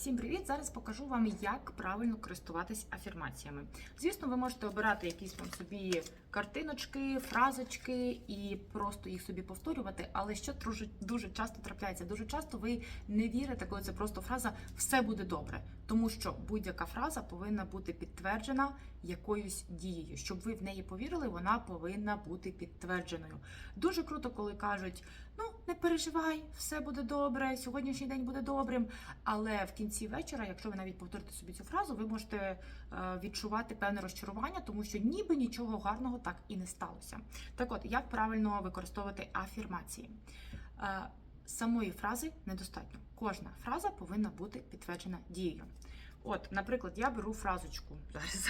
Всім привіт! Зараз покажу вам, як правильно користуватись афірмаціями. Звісно, ви можете обирати якісь вам собі картиночки, фразочки і просто їх собі повторювати. Але що дуже, часто трапляється? Дуже часто ви не вірите, коли це просто фраза все буде добре, тому що будь-яка фраза повинна бути підтверджена якоюсь дією. Щоб ви в неї повірили, вона повинна бути підтвердженою. Дуже круто, коли кажуть: ну не переживай, все буде добре, сьогоднішній день буде добрим. Але в кінці вечора, якщо ви навіть повторите собі цю фразу, ви можете е, відчувати певне розчарування, тому що ніби нічого гарного так і не сталося. Так от, як правильно використовувати афірмації? Самої фрази недостатньо. Кожна фраза повинна бути підтверджена дією. От, наприклад, я беру фразочку зараз.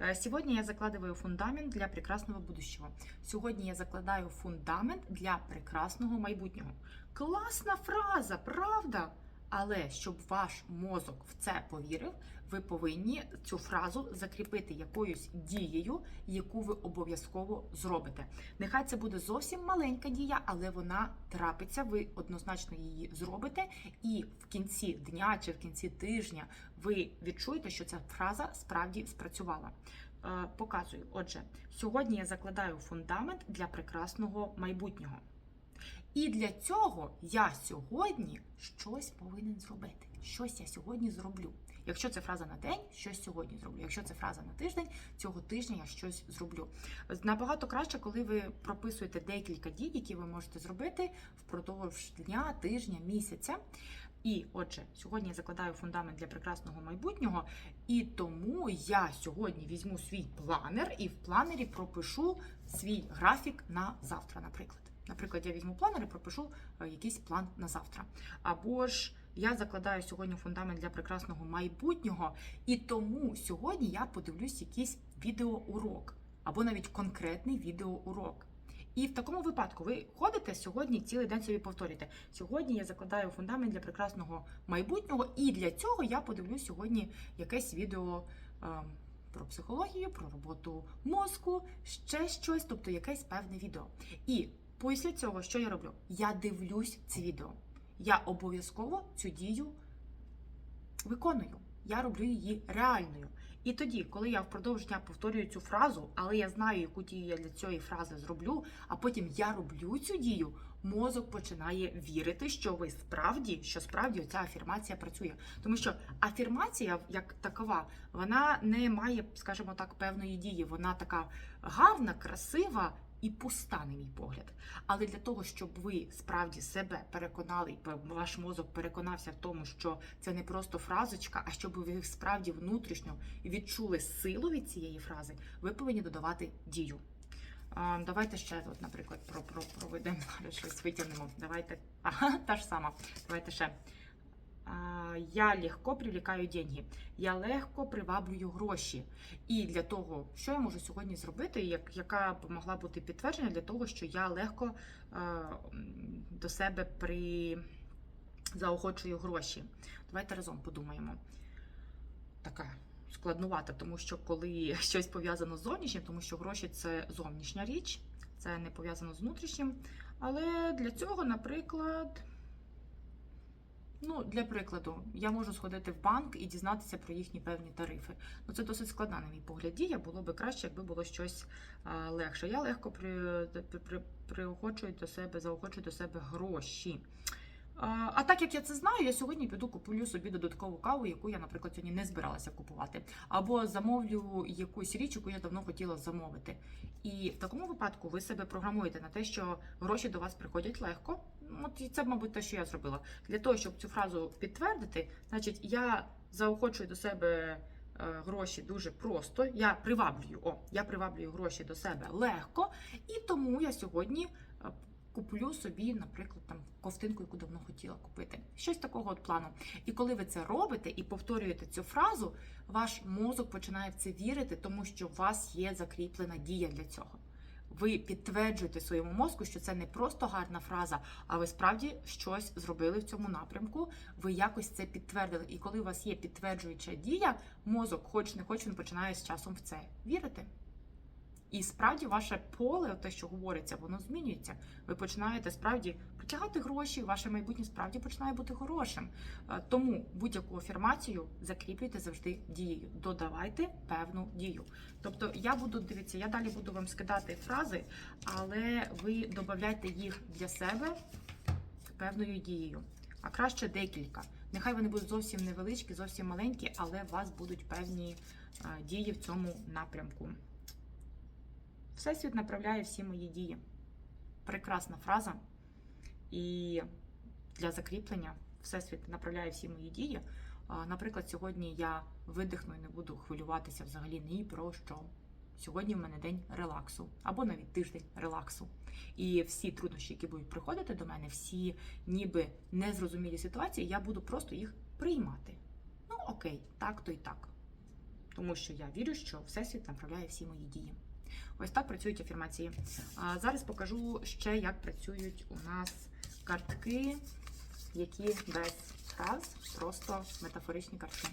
Е, Сьогодні я закладываю фундамент для прекрасного будущего. Сьогодні я закладаю фундамент для прекрасного майбутнього. Класна фраза, правда? Але щоб ваш мозок в це повірив, ви повинні цю фразу закріпити якоюсь дією, яку ви обов'язково зробите. Нехай це буде зовсім маленька дія, але вона трапиться. Ви однозначно її зробите, і в кінці дня чи в кінці тижня ви відчуєте, що ця фраза справді спрацювала. Е, Показую. Отже, сьогодні я закладаю фундамент для прекрасного майбутнього. І для цього я сьогодні щось повинен зробити. Щось я сьогодні зроблю. Якщо це фраза на день, щось сьогодні зроблю. Якщо це фраза на тиждень, цього тижня я щось зроблю. Набагато краще, коли ви прописуєте декілька дій, які ви можете зробити впродовж дня, тижня, місяця. І отже, сьогодні я закладаю фундамент для прекрасного майбутнього, і тому я сьогодні візьму свій планер і в планері пропишу свій графік на завтра, наприклад. Наприклад, я візьму планер і пропишу е, якийсь план на завтра. Або ж я закладаю сьогодні фундамент для прекрасного майбутнього, і тому сьогодні я подивлюсь якийсь відеоурок, або навіть конкретний відеоурок. І в такому випадку ви ходите сьогодні цілий день собі повторюєте. Сьогодні я закладаю фундамент для прекрасного майбутнього, і для цього я подивлюсь сьогодні якесь відео. е, Про психологію, про роботу мозку, ще щось, тобто якесь певне відео. І Після цього, що я роблю? Я дивлюсь це відео. Я обов'язково цю дію виконую. Я роблю її реальною. І тоді, коли я впродовж дня повторюю цю фразу, але я знаю, яку дію я для цієї фрази зроблю, а потім я роблю цю дію, мозок починає вірити, що ви справді, що справді ця афірмація працює. Тому що афірмація, як такова, вона не має, скажімо так, певної дії. Вона така гарна, красива і пуста, на мій погляд. Але для того, щоб ви справді себе переконали, і ваш мозок переконався в тому, що це не просто фразочка, а щоб ви справді внутрішньо відчули силу від цієї фрази, ви повинні додавати дію. Давайте ще, от, наприклад, про, про, проведемо щось витягнемо. Давайте. Ага, та ж сама. Давайте ще. Я легко привлікаю деньги, я легко приваблюю гроші. І для того, що я можу сьогодні зробити, як, яка б могла бути підтвердження для того, що я легко до себе при заохочую гроші. Давайте разом подумаємо. Така складнувата, тому що коли щось пов'язано з зовнішнім, тому що гроші це зовнішня річ, це не пов'язано з внутрішнім. Але для цього, наприклад. Ну, для прикладу, я можу сходити в банк і дізнатися про їхні певні тарифи. Ну, це досить складна, на мій погляд, дія. Було би краще, якби було щось легше. Я легко при, при, при, приохочую до себе, заохочую до себе гроші. А, а так як я це знаю, я сьогодні піду куплю собі додаткову каву, яку я, наприклад, сьогодні не збиралася купувати. Або замовлю якусь річ, яку я давно хотіла замовити. І в такому випадку ви себе програмуєте на те, що гроші до вас приходять легко. От і це, мабуть, те, що я зробила. Для того, щоб цю фразу підтвердити, значить, я заохочую до себе е, гроші дуже просто. Я приваблюю, о, я приваблюю гроші до себе легко, і тому я сьогодні е, куплю собі, наприклад, там ковтинку, яку давно хотіла купити. Щось такого от плану. І коли ви це робите і повторюєте цю фразу, ваш мозок починає в це вірити, тому що у вас є закріплена дія для цього. Ви підтверджуєте своєму мозку, що це не просто гарна фраза, а ви справді щось зробили в цьому напрямку. Ви якось це підтвердили. І коли у вас є підтверджуюча дія, мозок, хоч не хоч, він починає з часом в це вірити. І справді ваше поле, те, що говориться, воно змінюється. Ви починаєте справді притягати гроші, ваше майбутнє справді починає бути хорошим. Е, Тому будь-яку афірмацію закріплюйте завжди дією. Додавайте певну дію. Тобто я буду дивіться, я далі буду вам скидати фрази, але ви додавайте їх для себе певною дією. А краще декілька. Нехай вони будуть зовсім невеличкі, зовсім маленькі, але у вас будуть певні е, дії в цьому напрямку. Всесвіт направляє всі мої дії. Прекрасна фраза. І для закріплення Всесвіт направляє всі мої дії. Наприклад, сьогодні я видихну і не буду хвилюватися взагалі ні про що. Сьогодні в мене день релаксу або навіть тиждень релаксу. І всі труднощі, які будуть приходити до мене, всі ніби незрозумілі ситуації, я буду просто їх приймати. Ну окей, так то і так. Тому що я вірю, що Всесвіт направляє всі мої дії. Ось так працюють афірмації. А зараз покажу ще, як працюють у нас картки, які без фраз, просто метафоричні картки.